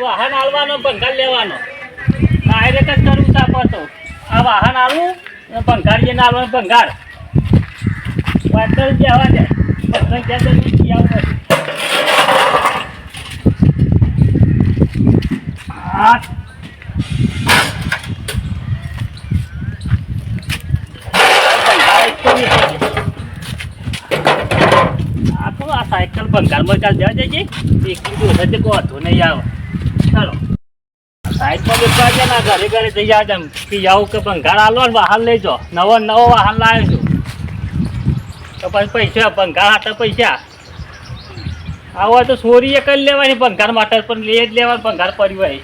કઈ વાહન આલવાનો ભંગાર લેવાનો. ડાયરેક્ટ જ કરવું આપણે તો આ વાહન અને ભંગાર જઈને આલવાનો ભંગાર વાત કરી જવા દે ક્યાં તો ભંગાર એક તો નહીં થાય. આ તો આ સાયકલ ભંગારમાં ચાલ જવા જજે એક તો હશે કોઈ વાંધો નહીં આવે. ચાલો. સાઈડમાં બેસવા છે ના ઘરે ઘરે જઈ જાય તેમ કે જાવ કે ભંગાર આલો ને વાહન લેજો નવો નવો વાહન લાવ્યો છું. તો પછી પૈસા ભંગાર હાથે પૈસા. આવો તો ચોરી કરી લેવાની ભંગાર માટે પણ લઈ જ લેવાનું ભંગાર પડ્યું હોય.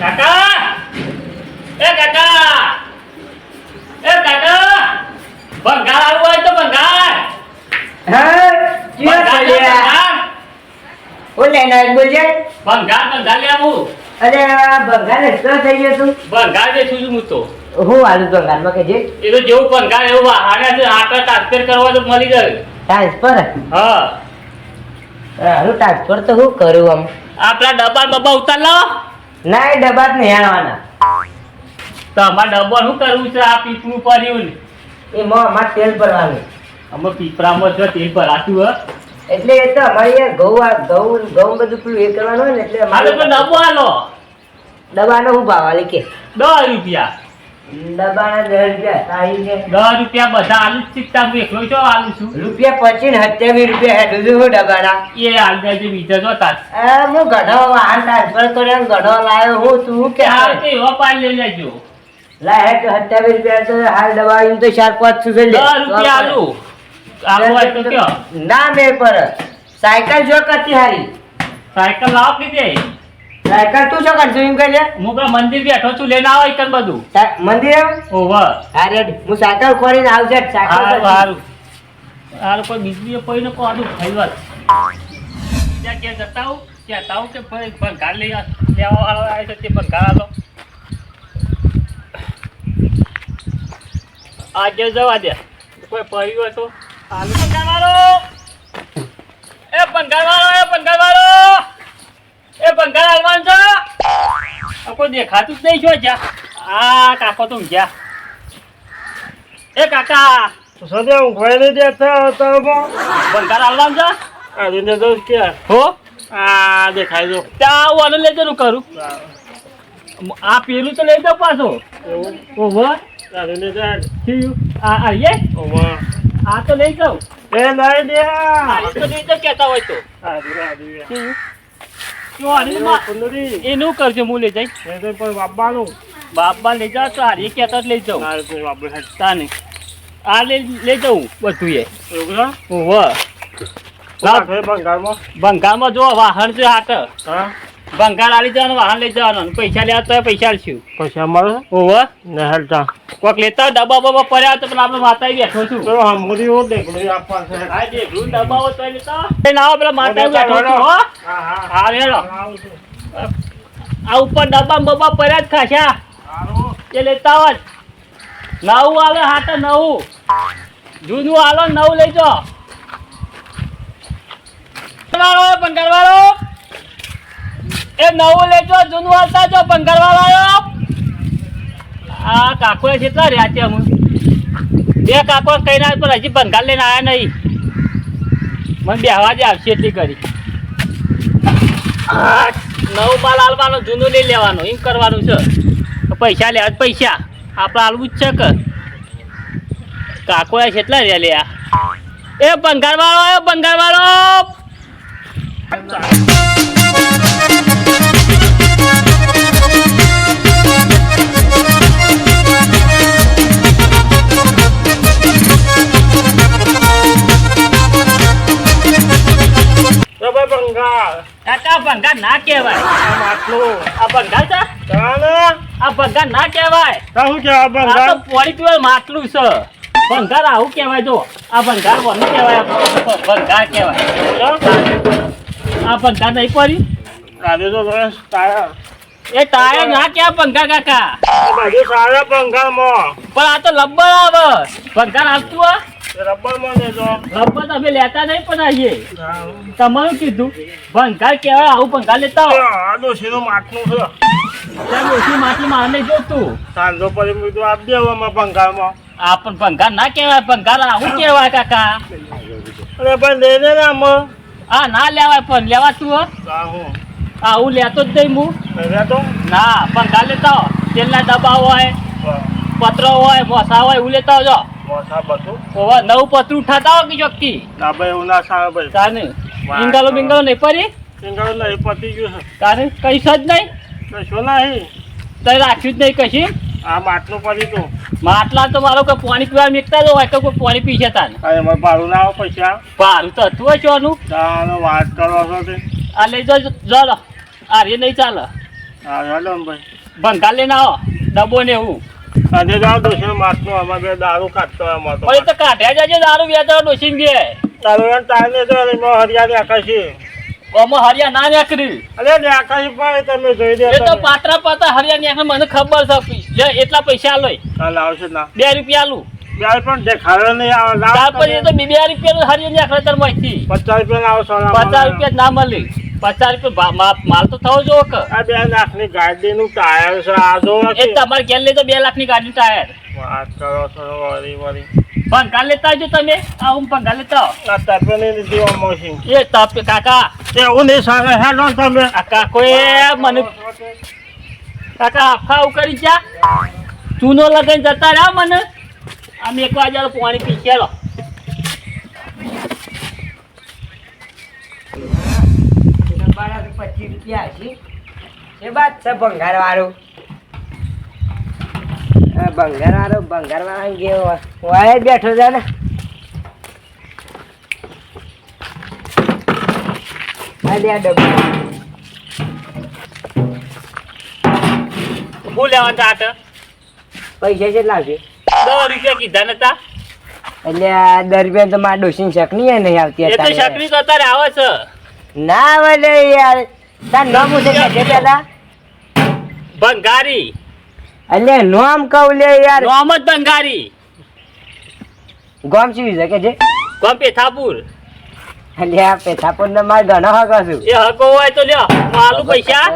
કાકા! એ કાકા! એ કાકા! ભંગાર આવું હોય તો ભંગાર. હા? ભંગાર બોલે ના બોલજે ભંગાર ભંગાર લે આવું અરે ભંગાર તો થઈ ગયો તું ભંગાર દે છું હું તો. હું આલુ ભંગારમાં કે જે. એ તો જેવું ભંગાર એવું વાહન છે આટલા ટ્રાન્સફર કરવા તો મળી જાય. ટ્રાન્સફર હા. હારું ટ્રાન્સફર તો હું કરું આમ. આપણા ડબ્બા બબ્બા ઉતાર લો ના એ ડબ્બા જ નહીં આણવાના તો અમારે ડબ્બા શું કરવું છે આ પીપળું પડ્યું ને? એમાં અમારે તેલ ભરવાનું. અમે પીપળામાં જો તેલ ભરાતું હોય. એટલે એ તો અમારી ઘઉં આ ઘઉં ઘઉં બધું પેલું એ કરવાનું હોય ને એટલે અમારે દબાનો આલો હું ભાવ આલી કે? દસ રૂપિયા. દસ રૂપિયા સારી છે. દસ રૂપિયા બધા આલુ જ હું એકલો છો આલુ છું? રૂપિયા પચીસ સત્યાવીસ રૂપિયા હે બીજું શું એ દેજે બીજા જોતા આ હું ગઢો વાહન ટ્રાન્સફર કર્યો ગઢો લાવ્યો હું તું કે? હા તો એવા પાડ લઈ લેજો. લાય તો સત્યાવીસ રૂપિયા તો હાલ દવા તો ચાર પાંચ સુધી દસ રૂપિયા આલુ. આલુ હોય તો કયો? ના મે પર. સાયકલ જો કતી હારી. સાયકલ લાવ કીધે સાયકલ તું શું કરશું એમ કહેજે હું પેલા મંદિર બેઠો છું લઈને આવો એકન બધું. મંદિર એમ? ઓવ અરે હું સાયકલ ખોરીને આવજે સાયકલ હારું હારું. હારું કોઈ બીજી કોઈ ને કોઈ ખાઈ વાત. ત્યાં કે જતા આવું ત્યાં તાવ કે ભાઈ ભંગાર લઈ લેવા વાળો આવે છે તે ભંગાર આલો. આજે જવા દે. કોઈ પર્યું હોય તો હાલ ભંગાર વાળો એ ભંગાર એ ભંગાર વાળો એ ભંગાર હાલવાનું છે? આ કોઈ દેખાતું જ નહીં છો? જ્યાં આ કાકો તો ઊંઘ્યા. એ કાકા! સદા ઊંઘવાય નહીં દેતા અવતારમાં ભંગાર હાલવાનું છે? કે. હો? આ દેખાય જો. ત્યાં આને લઈ જવાનું કરું આ પેલું તો લઈ જાઉં પાછો. જાય થયું. આ આઈએ ઓવા આ તો લઈ જાઉં એ નહીં દે. આ તો નહીં તો કહેતા હોય તો. એનું કરજો હું લઈ જઈશ. પણ બાબાનું બાપા લઈ જાવ તો હારી કહેતા જ લઈ જાઉં તો બાબુ હેડ આ લઈ લઈ જાઉં બધું એ ના ભાઈ બંગાળમાં જો વાહન છે હાટ. હા? ભંગાર આલી જવાનું વાહન લઈ જવાનું. પૈસા લેવા તો પૈસા આલશું પૈસા મળે ઓવે ને હેલતા કોક લેતા ડબ્બા બબ્બા પડ્યા તો પણ આપણે માતા બેઠો છું. તો હમુરી ઓ દેખડી આપવા છે. આ જે ગ્લુ ડબ્બા તો એ લેતા. એ ના પેલા માતા બેઠો છું હો. હા હા. હા આ ઉપર ડબ્બા બબ્બા પડ્યા જ ખાશા એ લેતા આવ નવું આવે હાટે નવું. જૂનું હાલો નવું લઈ જાઓ. વાળો પંગરવાળો એ નવું લેજો, જૂનું હાલતા જો આવ્યો આ કાકો કેટલા રહ્યા છે હું બે કાકો કઈ ના પણ હજી ભંગાર લઈને આવ્યા નહીં. મને બેહવા જ આવશે એટલી કરી. નવું માલ હાલવાનો જૂનું લઈ લેવાનું. એમ કરવાનું છે. પૈસા લેવા પૈસા. આપણે હાલવું જ છે કે. કાકો કેટલા રહ્યા લે એ ભંગાર વાળો એ ભંગાર કાકા ભંગાર ના કહેવાય. આ માટલું આ ભંગાર છે? ચાલે આ ભંગાર ના કહેવાય. તો શું કહેવાય? આ આ તો પોળી પીવા માટલું છે. ભંગાર આવું કહેવાય જો. આ ભંગાર કોને કહેવાય? ભંગાર કહેવાય. આ ભંગાર નહીં પડી. આજે તો તારા એ તારે ના કહેવાય પંખા કાકા. આ બાજુ સારા પણ આ તો લબ્બર આવે. આવતું હોય. રબરમાં લેજો રબર તમે લેતા નહીં પણ આવીએ તમારું કીધું. ભંગાર કહેવાય આવું ભંગાર લેતા હો આ ડોશીનું માટલું છે. ત્યાં જોતું સાંજો પછી મેં કીધું આપી દેવામાં ભંગારમાં. આ પણ ભંગાર ના કહેવાય ભંગાર આવું કહેવાય કાકા. અરે પણ લઈ લે ને આમાં. આ ના લેવાય પણ લેવા તું હો? હા હું. આવું લેતો જ નહીં હું ના ભંગાર લેતા હો તેલના ડબ્બા હોય પતરો હોય મોસા હોય એવું લેતા આવજો. મોસા બધું ઓવા નવું પતરું ઉઠાતા હો કે ચોકથી ના ભાઈ એવું ના સાવે ભાઈ. તાને? બિંગલો બિંગલો નહીં પડી સિંગલ નહીં પતી ગયું તારે કઈ સજ નહીં? કશું નહીં. તઈ રાખ્યું જ નહીં કશી? આ માટલું પડી તું માટલા તો મારો કોઈ પાણી પીવા મેકતા તો હોય તો કોઈ પાણી પી જતા તાને અરે મારે ભાડું ના આવે પૈસા ભાડું તો હતું હોય ચોનું તાનો વાત કરો છો તે. આ લઈ જો ચાલો આ રે નહીં ચાલે. હા ચાલો ભાઈ. ભંગાર લઈને આવો. ડબ્બો ને એવું. આજે જાઓ દોશી માટલું આમાં બે દારૂ કાઢતો હોય તો તો કાઢ્યા જજે દારૂ વેચાવા ડોસીને ગે દારૂ એને ટાઈમ તો એમાં હરિયાળી આકાશી ઓમાં હરિયા ના નીકળી અરે ને આકાશી તમે જોઈ દે એ તો પાત્રા પાત્રા હરિયા નીકળે મને ખબર છે લે એટલા પૈસા લો હા લાવશે ના. બે રૂપિયા આલું. યાર પણ દેખાડો નહીં આવે લાવ ત્યાર એ તો બે રૂપિયા હરિયા નીકળે તારમાંથી પચાસ રૂપિયા લાવો પચાસ રૂપિયા ના મળી. પચાસ રૂપિયા માલ તો થવો જોવો કે. આ બે લાખની ગાડીનું ટાયર છે આ જો એ તમારે ઘેર લઈ બે લાખની ગાડી ટાયર વાત કરો છો લેતા આવજો તમે. આ હું પંખા લેતા આવો. આ લીધી એ તપ કાકા. એવું નહીં સારા હેલો તમે. આ કાકોએ મને કાકા આખા કરી જા. ચૂનો લગાઈને જતા રહ્યા મને. આમ એક વાગે પાણી પી ચાલો બાળક પચીસ રૂપિયા હશે એ બાદ છે ભંગાર વાળું આ ભંગાર વાળો ભંગાર વાળા ગયો વાય બેઠો છે ને. પૈસા કેટલા આવશે દસ રૂપિયા કીધા નતા? એટલે દરમિયાન તો મારા ડોસી શકની નહીં આવતી શકની તો અત્યારે આવે છે. ના વલે યાર. તાર નામ છે કે પેલા ભંગારી એટલે નામ કહું લે યાર. નામ જ બંગારી. ગામ શું છે કે જે? કોમ પેથાપુર અલે આ પેથાપુર ને માર ઘણો હકો છું. એ હકો હોય તો લ્યો માલુ પૈસા.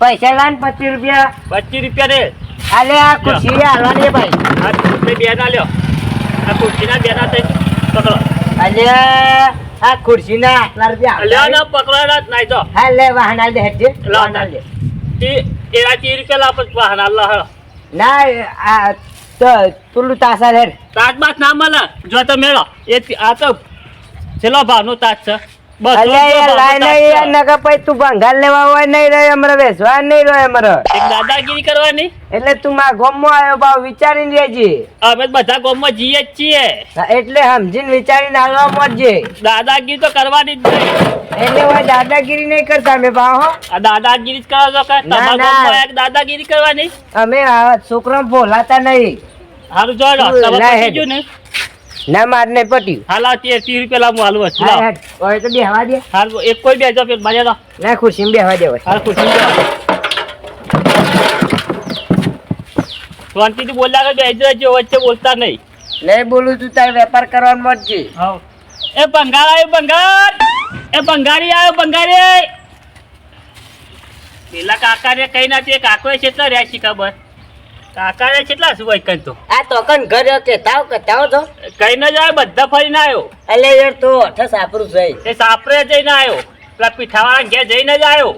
પૈસા લાન પચીસ રૂપિયા. પચીસ રૂપિયા રે અલે આ ખુરશી હાલવાની ભાઈ. આ ખુરશી બે ના લ્યો. આ ખુરશીના બે ના થઈ. પકડો. અલે આ ખુરશી ના આટલા રૂપિયા લ્યો હાલવાની. ને પકડો જ નહીં તો. હા લે વાહન હાલ દે હેઠે. લાવ વાહન હાલ દે. તી- એના ત્રીસ રૂપિયા લાપ વાહન આલ્લા હળો ના આ તો પેલું તાસા હેઠ તાજ બાજ ના મળે. જો તો મેળો. એ આ તો છેલ્લો ભાવનો તાજ છે. દાદાગીરી કરવાની? એટલે તું માં ગોમ આવ્યો ભાવ વિચારીને રહેજે અમે બધા ગામમાં જઈએ જ છીએ. એટલે સમજીને વિચારીને મળજે દાદાગીરી તો કરવાની જ નહીં. એટલે હોય દાદાગીરી નહીં કરતા અમે ભાવ હો. દાદાગીરી જ કરો છો દાદાગીરી કરવાની? અમે આ છોકરા બોલાતા નહીં. સારું જો ને? ના માર નહીં પટ્યું. હાલ ત્રીસ ત્રીસ રૂપિયા લાવું હાલું વસ્તુ હા, લાવો. હેડ. હવે તો બેહવા દે. હાલ એક કોઈ બેજો પેલ બાજુ દો ના ખુરશી બે હવા દે હવે હાલ ખુરશી બેસો. શાંતિથી બોલ્યા કે બેસી રહેજો વચ્ચે બોલતા નહીં. નહીં બોલું તું તારે વેપાર કરવાનું મળજે એ ભંગાર આવ્યો ભંગાર એ ભંગારી આવ્યો ભંગારી પેલા કાકાને કઈ ના તે કાકોએ છે રહ્યા છે ખબર. કાકાને કેટલા શું હોય કઈ તો? આ તો કન ઘર કેતાવ કેતાવ તો? કઈ ન જાય બધા ફરીને આવ્યો એટલે યાર તો અઠ સાપરું જઈ એ સાપરે જઈને આવ્યો પેલા પીઠાવાળા ઘેર જઈને જ આવ્યો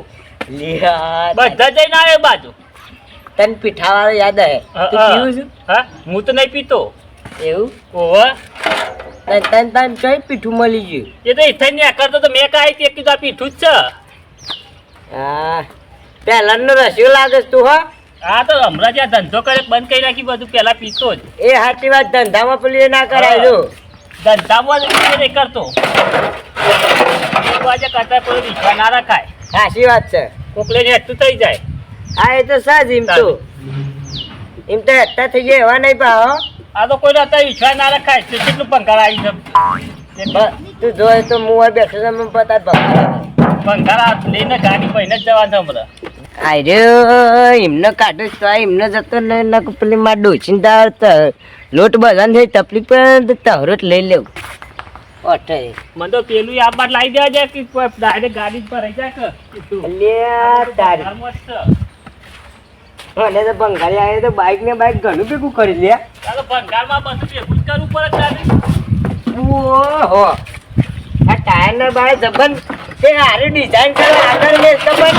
બધા જઈને આવ્યો બાજુ. તને પીઠાવાળો યાદ હે? હા, તું પીવું છું? હા હું તો નહીં પીતો. એવું? ઓહો. તન તન તન કઈ પીઠું મળી ગયું? એ તો ઇથે ને કરતો તો મેં કાંઈ તે કીધું આ પીઠું જ છે. હા. પહેલાંનો રસ્યો લાગે તું હા? હા તો હમણાં જ્યાં ધંધો કરે બંધ કરી નાખી બધું પેલા પીતો જ. એ સાચી વાત ધંધામાં પેલી ના કરાય ધંધામાં નહીં કરતો. આજે કરતા કોઈ રીક્ષા ના રખાય. સાચી વાત છે. કોકલે ને હેઠું થઈ જાય. હા એ તો સાજ એમ તો. એમ તો હેઠા થઈ જાય એવા નહીં પા આ તો કોઈ અત્યારે વિશ્વાસ ના રખાય તો કેટલું પંખા આવી છે તું જોય તો હું બેઠો પતા ભગવાન પંખા લઈને ગાડી પહેને જ જવાનું હમણાં. આરે એમને કાઢો તો એમને જતો ને નક પેલી માં ડોચિંતા લોટ બધાને થઈ તકલીફ પણ તહરોટ લઈ લેવું. ઓટે. મને તો પેલું આ બાર લાવી દેવા જાય કે ડાયરેક્ટ ગાડી પર રહી જાય કે? તારી મસ્ત. અને તો બંગાળી આવે તો બાઈક ને બાઈક ઘણું ભેગું કરી લે. ભંગારમાં બધું ભેગું જ કરવું પડે તારે. ઓહો. આ ટાયર ના બાય જબન તે હારી ડિઝાઇન કરે આગળ લે જબન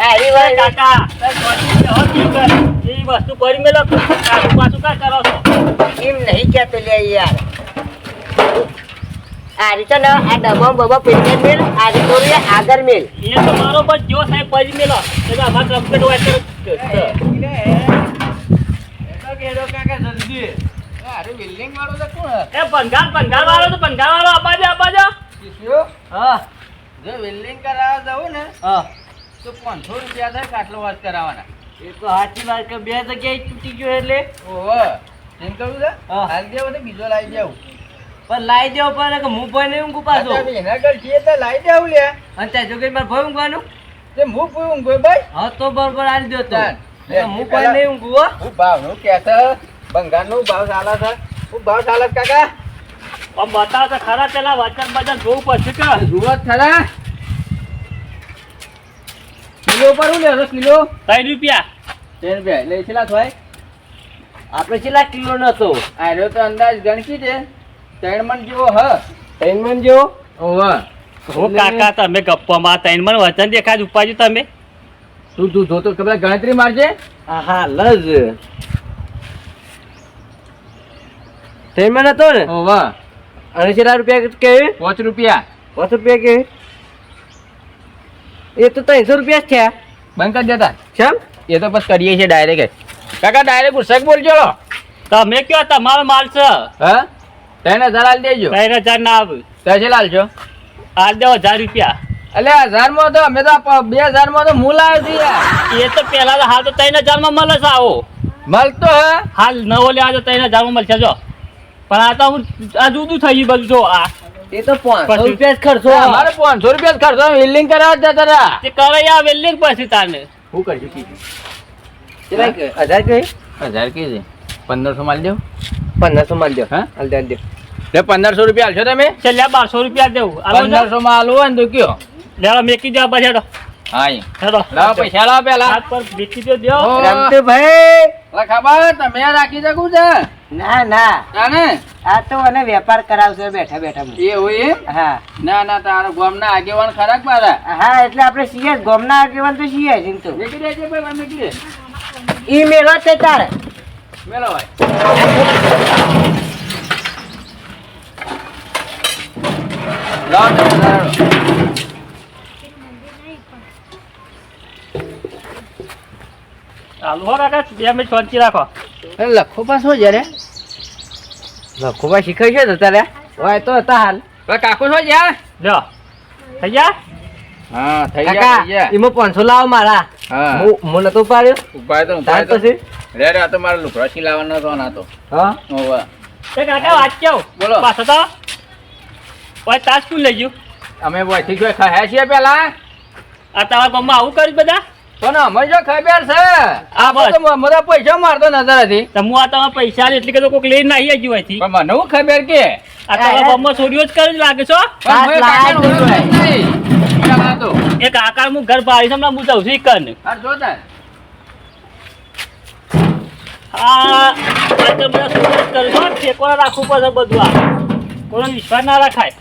હારી વાત કાકા એ વસ્તુ ભરી મેલો. કાઢું પાછું કા કરો છો? એમ નહીં કહેતો લે યાર. આરી તો ને આ ડબ્બા બબા પેલી મેલ આરી લે આગળ મેલ. એ તો મારો પર જો સાહેબ ભરી મેલો. તો અમારે રમકટ હોય ત્યારે એ ભંગાર ભંગાર વાળો તો ભંગાર વાળો અપાજે અપાજો હા. જો બિલ્ડિંગ કરાવવા જવું ને હા. તો પાંચસો રૂપિયા થાય કાટલો વાત કરાવવાના? એ તો સાચી વાત કે બે જગ્યાએ તૂટી ગયો એટલે. ઓહો એમ કહ્યું છે હા. હાલ દેવો ને બીજો લાવી દેવું. પણ લાવી દેવો કે હું ભાઈ નહીં ઊંઘું પાછો. એના ઘર છીએ તો લાવી દેવું લે. અને ત્યાં જો કઈ મારે ભાઈ ઊંઘવાનું? તે હું કોઈ ઊંઘો ભાઈ? હા તો બરોબર આવી દો તો. હું ભાઈ નહીં ઊંઘું હું. ભાવનું છે? બંગાળનું ભાવ ચાલે છે. હું ભાવ ચાલે કાકા? આમ બતાવો તો ખરા પેલા વચન બચન જોવું પડશે કે? જુઓ ખરા. કિલો પર હું લેશો કિલો? ત્રણ રૂપિયા. ત્રણ રૂપિયા. એટલે છેલ્લા થાય આપણે છેલ્લા કિલો નતો. આ રહ્યો તો અંદાજ ગણકી છે. ત્રણ મણ જેવો હ. ત્રણ મણ જેવો? ઓહો. હું કાકા તમે ગપ્પામાં ત્રણ મન વચન દેખાય ઉપાડ્યું તમે. તું તું જોતો ખબર ગણતરી મારજે? હા લજ. મણ હતો ને? ઓ વાહ. અઢીસો રૂપિયા કે પાંચ રૂપિયા. પાંચ રૂપિયા કે એ તો ત્રણસો રૂપિયા જ થયા. બંધ કરી દેતા. શેમ એ તો બસ કરીએ છીએ ડાયરેક્ટ કાકા ડાયરેક્ટ ગુસ્સક બોલજો તમે કયો? તમારો માલ છે. હા? ત્રણ હજાર દેજો. ત્રણ હજાર ના આવ ત્રણ લાલજો. હાલ દેવો હજાર રૂપિયા. એટલે હજારમાં તો અમે તો બે હજારમાં તો મૂલ આવ્યો છું એ તો પેલા તો હાલ તો ત્રણ હજારમાં મળે છે આવો. મળતો હે? હાલ નવો લેવા તો ત્રણ હજારમાં મળશે જો. પણ આ તો હું આ જુદું થઈ ગયું બધું જો આ. એ તો પાંચસો રૂપિયા જ ખર્ચો મારે પાંચસો રૂપિયા જ ખર્ચો વેલ્ડિંગ કરાવવા જ જતા હતા તે કરે આ વેલ્ડિંગ પછી તાને. હું કરજો કીધું હજાર કઈ હજાર કે છે. પંદરસો માલ દેવ પંદરસો માલ દો. હા? હાલ દે દે પંદરસો રૂપિયા હાલશો તમે? છેલ્લા બારસો રૂપિયા દેવું? પંદરસો માં હાલવું હોય ને તો કયો? લેવા મેકી દો પછી લાવો પૈસા લાવો પેલા. હાથ પર મેકી દો દ્યો. ઓ. રમતુભાઈ. ખબર તમે રાખી શકું છે? ના ના. તાને આ તો મને વેપાર કરાવશે બેઠા બેઠા હું. એ હોય હા. ના ના તારા ગામના આગેવાન ખરાક પારા હા એટલે આપણે છીએ ગોમના આગેવાન તો છીએ જ તો. મેકી દેજે ભાઈ મેકી ઈ મેલો છે તારે. મેલો ભાઈ લાવો. ચાલુ હો કાકા બે મિનિટ શાંતિ રાખો. અરે લખો પાછો જયારે શીખાય છે તો હોય તો હતા હાલ. કાકો છો? જ્યાં લ્યો થઈ ગયા? હા થઈ ગયા કાકા થઈ ગયા. એમાં પાંચસો લાવો મારા. હું. હું નતો પાડ્યો ઉપાય તો તો. પછી? રે રે આ તો મારા લુકડા સિલાવવાનો હતો ના તો. હા? ઓવા એ કાકા વાત કેવું? બોલો. પાછો તો. ઓય તાસ શું લઈ ગયું? અમે વહીથી જોઈ ખાયા છીએ પેલા? આ તમારા ગામમાં આવું કર્યું બધા? પણ અમે જો ખબર છે. આ બસ. બધા પૈસા મારતો નજર હતી તો હું આ તમારા પૈસા એટલે કે તો કોઈક લઈને આવી ગયું અહીંથી. પણ મને હું ખબર કે? આ તમારા ગામમાં ચોરીઓ જ કરી લાગે છો એ કાકા હું ઘર બારી હમણાં હું જાઉં છું કન આ જો તાર. આ આ તો ચોરીઓ છો રાખવું પડે બધું આ. કોને વિશ્વાસ ના રખાય.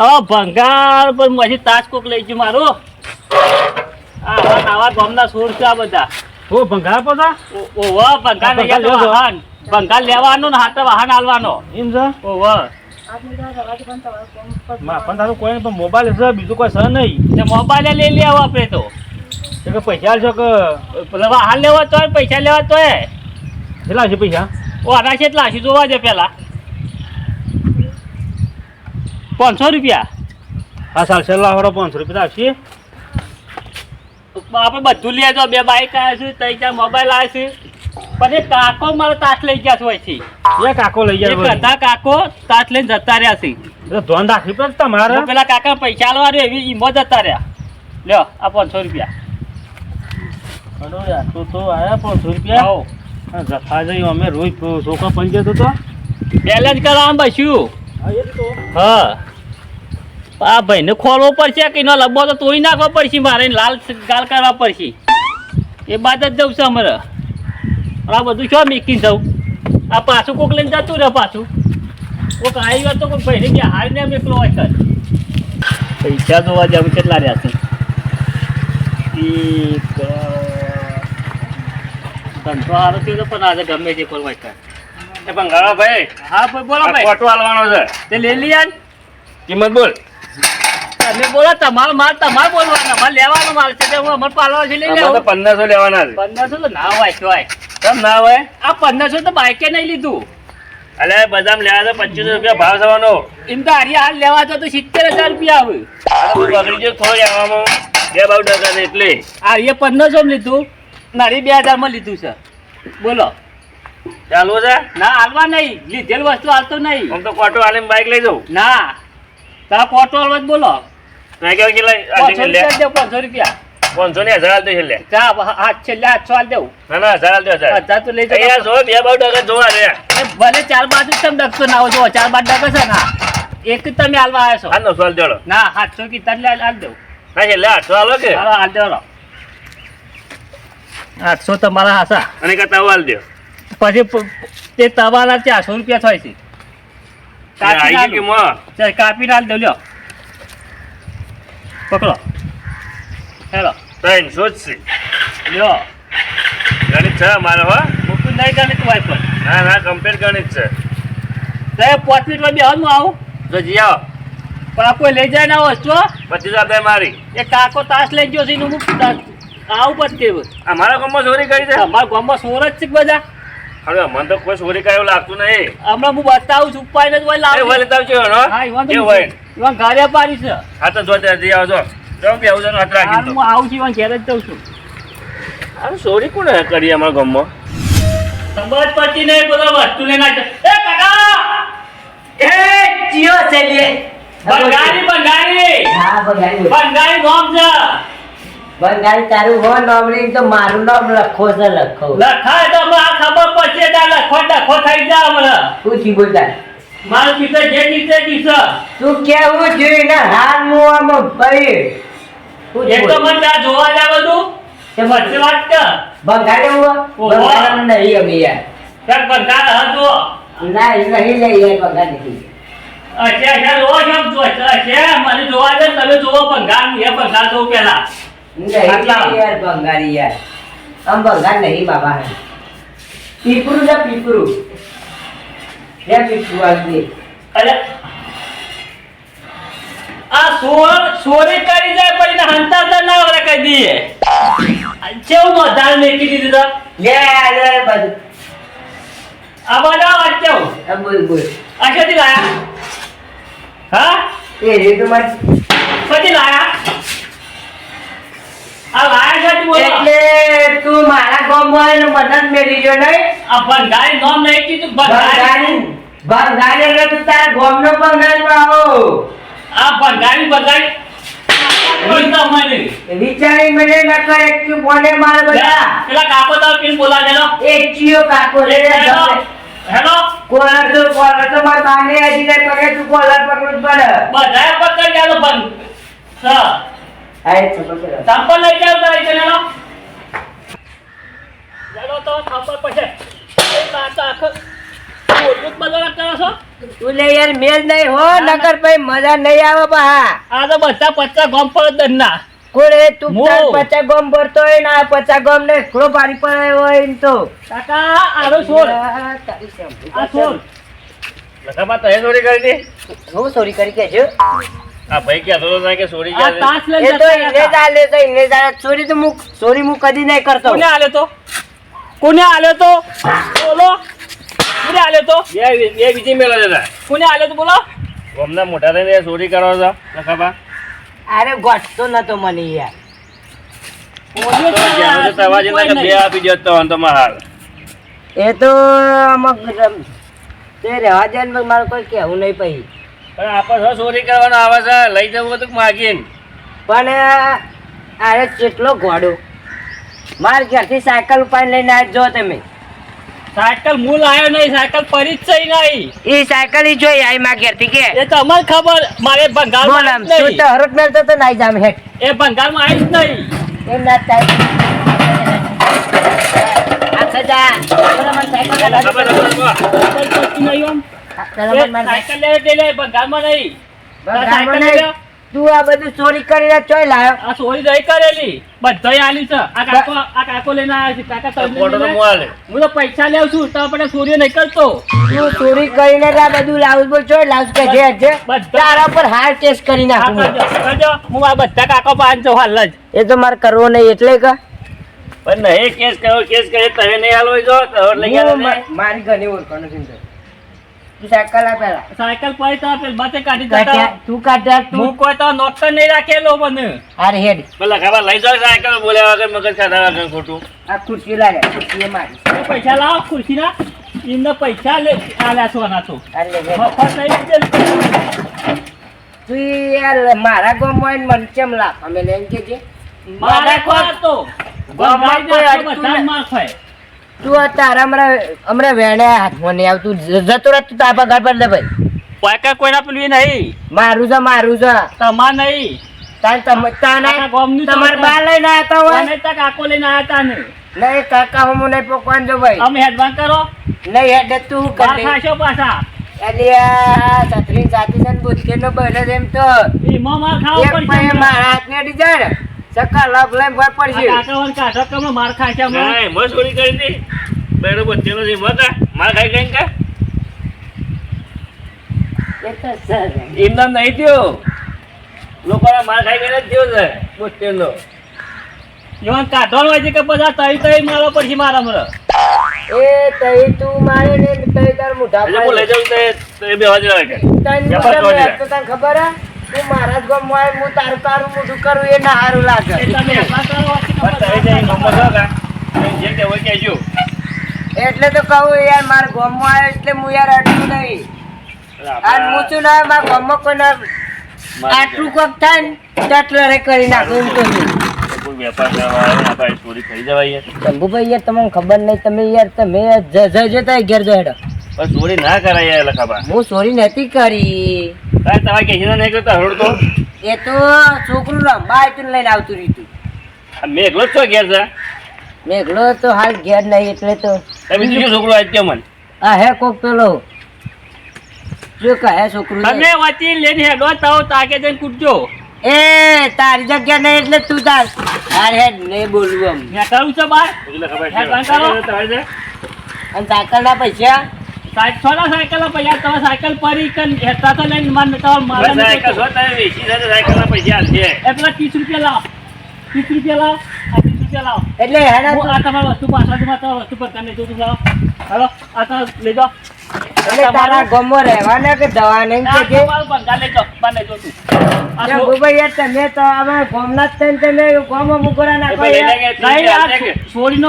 હવે ભંગાર પર મજી તાસ કોક લઈ ગયું મારું. આવા આવા ગામના સોર છે આ બધા. ઓ ભંગાર બધા ઓ- ઓહો ભંગાર લઈ ગયા તો. વાહન. ભંગાર લેવાનું ને હાથે વાહન આલવાનો એમ છે? ઓહો. માં પણ તારું કોઈ પણ મોબાઈલ છે બીજું કોઈ છે નહીં. તે મોબાઈલ લઈ લે આપણે તો. તો કે પૈસા છો કે પેલા વાહન લેવા તો પૈસા લેવા તો કેટલા છે પૈસા? ઓ આના કેટલા છે જોવા દે પેલા. પાંચસો રૂપિયા? હા સાલ છેલ્લા વાળો પાંચસો રૂપિયા આપશે. આપણે બધું લેજો બે બાઈક આવ્યા છે ત્રણ ચાર મોબાઈલ આવ્યા છે. પછી કાકો મારો તાસ લઈ ગયા છે હોયથી એ કાકો લઈ ગયા બધા કાકો તાસ લઈને જતા રહ્યા છે. ધોન રાખવી પડે તમારે. પેલા કાકા પૈસા આલવા રહ્યો એવી ઈમો જતા રહ્યા. લ્યો આ પાંચસો રૂપિયા. યાર, તો તો આયા પાંચસો રૂપિયા. હા, જઈ અમે રોજ છોકરા પંચે તો તો. બેલેન્સ કરાવવા બસ્યું. હા. આ ભાઈને ખોલવો પડશે કે એનો લબ્બો તો તોડી નાખવો પડશે મારે લાલ ગાલ કરવા પડશે. એ બાદ જ જવું છે અમારે. આ બધું શું મીકીને જવું? આ પાછું કોક લઈને જતું રહે પાછું. કોક આવી ગયો તો કોઈ ભાઈને ગયા હારી ને એકલો હોય પૈસા જોવા જવું કેટલા રહ્યા છે? એક ધંધો સારો થયો તો પણ આજે ગમે તે કોઈ હોય એ ભંગારા ભાઈ. હા ભાઈ બોલો ભાઈ. ફોટો હાલવાનો છે. તે લઈ લઈ આજ કિંમત બોલ. તમે બોલો તમારો માલ તમારે બોલવાનો માલ લેવાનો માલ છે. હું અમારે પાલવા છે લઈ લેવો. પંદરસો લેવાના છે. પંદરસો તો ના હોય કહેવાય કેમ ના હોય? આ પંદરસો તો બાઈકે નહીં લીધું. અલે બદામ લેવા તો પચીસો રૂપિયા ભાવ થવાનો. એમ તો હારી હાલ લેવા તો તો સિત્તેર હજાર રૂપિયા આવે બગડી થોડો બે ભાવ ડગા એટલે. હારીએ પંદરસો માં લીધું. નારી બે હજારમાં લીધું છે. બોલો. ચાલુ છે? ના હાલવા નહીં. લીધેલ વસ્તુ હાલતો નહીં. આમ તો કોટો હાલીને બાઈક લઈ જાઉં. ના. તા કોટો હાલવા જ બોલો. પાંચસો રૂપિયા દેવ પાંચસો ને હજાર હાલતો છે લે ચા હાથ છેલ્લે આઠસો હાલ દેવું. ના ના હજાર હાલતો હજાર. હજાર તો લઈ અહીંયા જો. બે ડગા જોવા રે ભલે ચાર બાજુ તમે ડગતો ના જો ચાર બાદ ડગે છે ના એક તમે હાલવા આવ્યો છો. હા હાલ દેડો. ના સાતસો કી તને હાલ દેવું. ના છેલ્લે આઠસો હાલો કે? હાલો હાલ દેવો આઠસો તમારા હાસા અને કાં તવા હાલ દો. પછી તે તવાના ચારસો રૂપિયા થાય છે. કાપી નાલ દઉં લ્યો. પકડો હેલો ત્રણસો જ છે લ્યો ગણિત છે અમારે હો મોટું નહીં ગણે તું વાય પર ના ના કમ્પ્લીટ ગણિત છે તો પાંચ મિનિટમાં બે હું આવું જો જી આવો પણ આ કોઈ લઈ જાય ના વસ્તુ. પચીસ આપે મારી એ કાકો તાસ લઈ ગયો છે એનું હું આવું પછી અમારા ગામમાં ચોરી કરી છે અમારા ગામમાં સોર જ છે બધા હવે મને તો કોઈ ચોરી કરે લાગતું નહીં. હમણાં હું બતાવું છું ઉપાય નથી હોય લાવ વળી તાવ કેવો નો? હા ઈવન કેવું હોય. ઈવન ઘરે પાડી છે. હા તો જો ત્યાં જઈ આવો જો જો બેહું હાથ રાખી તો. હું આવું છું ઈવન ઘેર જ જઉં છું. આ ચોરી કોણે કરી અમારા ગામમાં? સમજ પડતી નહીં બધા વસ્તુ લઈને એ કાકા! એ ચિયો છે લે. બંગાળી બંગાળી. હા બંગાળી બંગાળી નોમ છે. બંગાળી તારું હો નોમલી તો મારું નામ લખો છે લખો. લખાય તો આ ખબર પડશે ત્યાં લખો લખો થઈ જા હમણાં. તું થી બોલતા? મારું કિસ્સે જે નીચે દીસો તું કેવું જોઈએ ને હાર મુવામાં ભાઈ તું એ તો મને ત્યાં જોવા જાય બધું તે વચ્ચે વાત કર. બંગાળી હું? બંગાળી નહીં અમે યાર. ત્યાં બંગાળ હતો ના એ નહીં લઈ યાર બંગાળી અચ્છા અચ્છા જોવો જો અચ્છા મને જોવા દે તમે જોવો બંગાળ એ બંગાળ જોઉં પેલા નહીં. યાર બંગાળી યાર. આમ બંગાળ નહીં બાબા પીપરું છે પીપરું હે પીપરું આવી અરે. આ સોર સોરી કરી જાય પછી એને હંતા તો ના વળે કહી દઈએ. કેવું નોંધાણ મેકી દીધું તો? લે લે બધું આ બધા વાત કેવું? બોલ બોલ. આ ક્યાંથી લાયા? હા? એ રે તો મારે પછી લાયા? એટલે તું મારા ગામમાં એનો મદદ મેળવી જો નહીં. આ બંગાળી ગામ નહીં કીધું બંગાળી બંગાળી એટલે તું તારા ગામનો બંગાળમાં આવો આ બંગાળી બંગાળી વિચારી મને. ન કરે કે બોલે માર બધા? પેલા કાકો તો પીને બોલા દેનો એક ચિયો કાકો રે હેલો? કોલર તો કોલર તો માર બાને ને પગે તું કોલર પકડું પડે. બધા પકડ જાલો બંધ. ચપલ લઈ જાવ તો એટલે હેલો ચાલો તો ખબર પડશે એ કાકા આખો ઓળખ બદલા કરો છો. તું લે યાર મેલ નહીં હો નકર ભાઈ મજા નહીં આવે બહા આ તો બધા પચાસ ગોમ પર દરના કોણે તું મો. પચા ગોમ ભરતો હોય ને પચા ગોમ ને એકલો પાડી પડે હોય તો. કાકા આરો છોડ. આ તારી શેમ્પૂ આ છોડ. લખામાં તો એ ચોરી કરી હું છો? આ ભાઈ કહેતો હતો કે ચોરી આ તાસ લઈ એ તો જતા ઇંગ્લિશ આલે તો ઇંગ્લિશ આલે તો હું સોરી હું કદી નહીં કરતો. કોને આલ્યો તો? કોને આલ્યો તો? બોલો. કોને આલે તો? બે બે બીજી મેળો જતા કોને આલે તો બોલો? ગામના મોટા થઈને એ ચોરી કરો છો લખાબા અરે ગોઠતો નતો મને યાર. તો જ્યાં જતા બે આપી દો તો હાલ. એ તો અમુક તે રહેવા દે ને મારે કોઈ કહેવું નહીં પછી પણ આપણે ચોરી કરવાનું આવે છે લઈ જવું હતું માગીને. પણ અરે કેટલો ઘોડો? માર ઘરથી સાયકલ ઉપાડી લઈને આજ જો તમે. સાયકલ હું લાયો નહીં સાયકલ પડી જ છે નહીં. એ સાયકલ ઈ જોઈ આઈ માં ઘેરથી કે. એ તો અમારે ખબર મારે બંગાળમાં આમ નહીં તો હરોટ મેલતો તો નાઈ જામ હે એ બંગાળમાં આવી જ નહીં. એમ ના થાય. આખા જા બોલો મને સાયકલ ખબર. ખબર. નહીં સાયકલ લેવા તે લે નહીં. બંગાળમાં નહીં. તું આ બધું ચોરી કરીને ચોય લાયો. આ ચોરી નહીં કરેલી. બધાય આલી છે. આ કાકો આ કાકો લઈને આવ્યો છે. કાકા લઈને હું તો પૈસા લેવ છું તો પણ ચોરી નહીં કરતો. તું ચોરી કરીને આ બધું લાવું બોલ ચોય લાવું કે જે જે. તારા પર હાર કેસ કરી નાખું. હું. આ બધા કાકો પાંચ જો હાલ જ. એ તો મારે કરવો નહીં એટલે કે. પણ નહીં કેસ કર્યો કેસ કર્યો તમે નહીં હાલો જો તો લઈ ગયા મારી ઘણી ઓળખાણ નથી સાયકલ આપેલા. સાયકલ પડી તો આપણે બાતે કાઢી જતા તું કાઢ્યા તું હું કોઈ તો. નોકર નહીં રાખેલો મને. અરે હેડ. પેલા ખાવા લઈ જાવ સાયકલ બોલ્યા વગર મગજ ખાધા વગર ખોટું. આ ખુરશી લાગે ખુરશી મારી. પૈસા પૈસા ખુરશી ના એમને પૈસા લે આલ્યા સોના તો. તું યાર મારા ગામમાં મને કેમ લાভ અમે લઈને કે મારા કોઈ તો ગામમાં કોઈ અડતું ખાય. તું આ તારા હમણાં હમણાં વેણે હાથમાં નહીં આવતું. જતો રહે તું તાપા ઘર પર લે ભાઈ. વાયકા કોઈના પેલું નહીં. મારું છે મારું છે. તમાર નહીં. તાન તમ તાના ગામનું તો બા લઈને આવતા હોય? તમે તો કાકો લઈને આવ્યા ને. નહીં કાકા હું નહીં પોકવાન જો ભાઈ. અમે હેડવાન કરો. નહીં હેડે તું કરી દે ખાશો પાછા. એટલે સત્રી જાતિ છે ને બુદ્ધિ નો બને એમ તો. એમાં માર ખાવો પાયે મારા હાથને અડી જાય લાભ લઈને ભાઈ પડશે. કાકાઓને કાઢો કે માર ખાય છે નહીં ચોરી કરી હતી. બરોબર તેનો જે મકા માર ખાઈ ગઈ કા? એમના નહીં થયો. લોકોને માર ખાઈ ગઈને થયો છે બોતેરનો એમાં કાઢવાનું હોય છે કે બધા તઈ તઈ મારો પડશે મારા મરો. એ તઈ તું મારે ને તઈ તાર મુઢા લઈ જાઉં તો બે માં તો તને ખબર હે? તું મારા જ ગામમાં આવીને હું તારું તારું મોઢું કરું એ ના સારું લાગે. કા જે કહેવું હોય કહેજો એટલે તો કહું યાર મારા ગામમાં આવ્યો એટલે હું યાર અટકું નહીં. આપણા- મૂચું ના મારા ગામમાં કોઈ ના આટલું કોક થાય ને તો આટલું રે કરી નાખું એમ તો નહીં. કોઈ વેપાર કરવા આવે ને આપણે ચોરી થઈ જવાય યાર. શંભુભાઈ યાર તમને ખબર નહીં તમે યાર તમે જ- જ- જતા ઘેર જો હેડો. પણ ચોરી ના કરાય લખાબા. હું ચોરી નથી કરી. કાંઈ તમારે કહેજો નહીં કરતા હરોડ તો એ તો છોકરું રંબા હતું લઈને આવતું રહ્યું મેં એકલો જ છો ઘેર છે? મેઘલો તો હાલ ઘેર નહીં એટલે તો તમે બીજું કયું આજ કે મને આ હે કોક પેલો. જો કહે છોકરું તમે વાંચી લઈને હેડો તાવ તાકે જઈને કૂદજો એ તારી જગ્યા નહીં એટલે તું તાર. હાર હેડ નહીં બોલવું આમ મેં છે બાર? એટલે ખબર હે, કાંઈ કરો? છે? અને પૈસા? સાયકલ પૈસા તમે સાયકલ પરી તો લઈને તમારે સાયકલ. તમે વેચી છે તો સાયકલના પૈસા હાલશે. એ ત્રીસ રૂપિયા લાવો ત્રીસ રૂપિયા લાવો આ ત્રીસ રૂપિયા લાવો એટલે હેડા હું આ તમારી વસ્તુ તમારી વસ્તુ પર તમે જોતું લાવો હાલો આ તમે લઈ જાઓ એટલે તારા ગામમાં રહેવાના કે દવા નહીં આ કે જે? લઈ જાઓ બાર લઈ આ યા છો- ભૂભાઈ યાર તમે તો અમે ગામના જ થઈને તમે ગામમાં મુકરા નાખો નહીં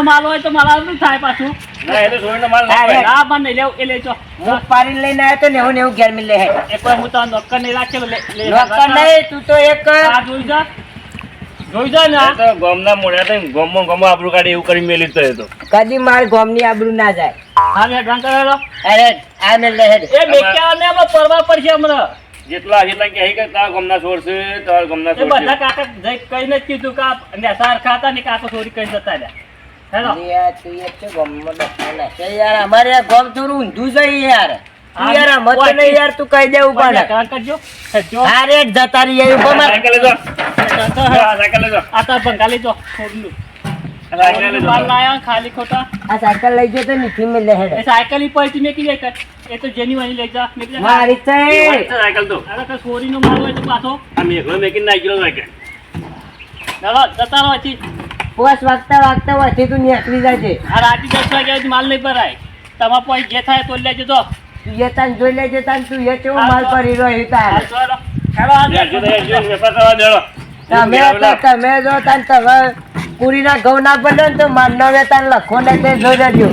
માલ હોય તો મારા શું થાય પાછું ના, એટલે છોડીનો માલ ના હા, ના નહીં લેવું એ લઈ હું પાડીને લઈને આવ્યો તો નેવું નેવું ઘેર મિલે હે. એક વાર હું તો નોકર નહીં રાખેલો લે લે નોકર નહીં તું તો એક આ જોઈ જા. જોઈ જા ને તો ગામના મોઢા તો ગામમાં ગામમાં આબરૂ કાઢી એવું કરી મેલી તો એ તો. કદી માર ગામની આબરૂ ના જાય. હા મેં ડ્રાંગ કરેલો. અરે આ મેલ લે એ મેક્યા ને અમે પરવા પડશે હમણાં. જેટલા જેટલા કહે કે તારા ગામના છોડ છે તારા ગામના બધા કાકા જઈ કઈને જ કીધું કે આ નેસાર ખાતા ને કાકો છોરી કઈ જતા રહ્યા. અમારે ગામ થોડું ઊંધું છે યાર. તું યાર આમ નહીં યાર તું કહી દેવું પડે કરજો. હેજો. જતા રહી ઊભો સાયકલ લેજો. સાયકલ લેજો. આ તો બંગાળી જો. છોડનું. સાયકલ લેજો. બાર ખાલી ખોટા. આ સાયકલ લઈ જતો નીચે મેલ લે હેડ. સાયકલ ઈ પડી મેકી જાય કર. એ તો જેની વાળી લઈ જા. મેકી જા. મારી છે છે સાયકલ તો. અરે તો ચોરીનો માલ હોય તો પાછો. આ મેઘલો મેકીને નાખ્યો સાયકલ. ચાલો જતા રહો પછી પોસ વાગતા વાગતા વાંચી તું નીકળી જાય છે. આ રાતે દસ વાગ્યા સુધી માલ નહીં ભરાય. તમારે કોઈ જે થાય તો લેજો તો. તું એ તાન જોઈ લેજે તાન તું એ કેવો માલ ભરી રહ્યો તાર આ ચાલો. ચાલો આ લેજો તો લેજો, વેપાર કરવા દેડો. તમે તમે જો તાન તમે પૂરીના ઘઉં ના બને તો માનવ તાન લખો ને તે જોઈ લેજો.